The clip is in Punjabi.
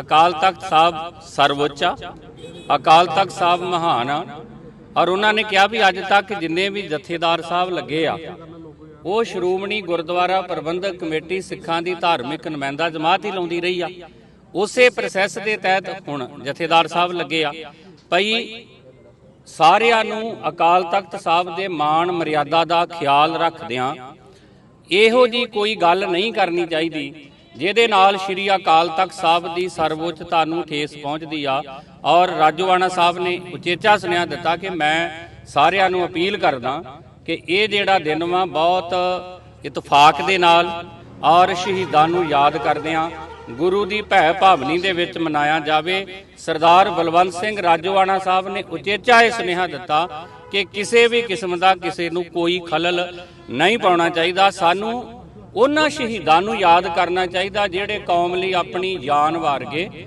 ਅਕਾਲ ਤਖਤ ਸਾਹਿਬ ਸਰਵਉੱਚ, ਅਕਾਲ ਤਖਤ ਸਾਹਿਬ ਮਹਾਨ ਆ। ਔਰ ਉਹਨਾਂ ਨੇ ਕਿਹਾ ਵੀ ਅੱਜ ਤੱਕ ਜਿੰਨੇ ਵੀ ਜਥੇਦਾਰ ਸਾਹਿਬ ਲੱਗੇ ਆ, ਉਹ ਸ਼੍ਰੋਮਣੀ ਗੁਰਦੁਆਰਾ ਪ੍ਰਬੰਧਕ ਕਮੇਟੀ ਸਿੱਖਾਂ ਦੀ ਧਾਰਮਿਕ ਨੁਮਾਇੰਦਾ ਜਮਾਤ ਹੀ ਲਾਉਂਦੀ ਰਹੀ ਆ। ਉਸੇ ਪ੍ਰੋਸੈਸ ਦੇ ਤਹਿਤ ਹੁਣ ਜਥੇਦਾਰ ਸਾਹਿਬ ਲੱਗੇ ਆ। ਭਈ ਸਾਰਿਆਂ ਨੂੰ ਅਕਾਲ ਤਖਤ ਸਾਹਿਬ ਦੇ ਮਾਣ ਮਰਿਆਦਾ ਦਾ ਖਿਆਲ ਰੱਖਦਿਆਂ ਇਹੋ ਜੀ ਕੋਈ ਗੱਲ ਨਹੀਂ ਕਰਨੀ ਚਾਹੀਦੀ। ਜਿਹਦੇ ਨਾਲ ਸ਼੍ਰੀ ਅਕਾਲ ਤਖਤ ਸਾਹਿਬ ਦੀ ਸਰਵਉੱਚਤਾ ਨੂੰ ਠੇਸ ਪਹੁੰਚਦੀ ਆ। ਔਰ ਰਾਜੋਆਣਾ ਸਾਹਿਬ ਨੇ ਉਚੇਚਾ ਸੁਨੇਹਾ ਦਿੱਤਾ ਕਿ ਮੈਂ ਸਾਰਿਆਂ ਨੂੰ ਅਪੀਲ ਕਰਦਾ ਕਿ ਇਹ ਜਿਹੜਾ ਦਿਨ ਵਾ ਬਹੁਤ ਇਤਫਾਕ ਦੇ ਨਾਲ ਔਰ ਸ਼ਹੀਦਾਂ ਨੂੰ ਯਾਦ ਕਰਦਿਆਂ ਗੁਰੂ ਦੀ ਭੈ ਭਾਵਨੀ ਦੇ ਵਿੱਚ ਮਨਾਇਆ ਜਾਵੇ। ਸਰਦਾਰ ਬਲਵੰਤ ਸਿੰਘ ਰਾਜੋਆਣਾ ਸਾਹਿਬ ਨੇ ਉਚੇਚਾ ਇਹ ਸੁਨੇਹਾ ਦਿੱਤਾ ਕਿ ਕਿਸੇ ਵੀ ਕਿਸਮ ਦਾ ਕਿਸੇ ਨੂੰ ਕੋਈ ਖਲਲ ਨਹੀਂ ਪਾਉਣਾ ਚਾਹੀਦਾ। ਸਾਨੂੰ ਉਹਨਾਂ ਸ਼ਹੀਦਾਂ ਨੂੰ ਯਾਦ ਕਰਨਾ ਚਾਹੀਦਾ ਜਿਹੜੇ ਕੌਮ ਲਈ ਆਪਣੀ ਜਾਨ ਵਾਰ ਗਏ।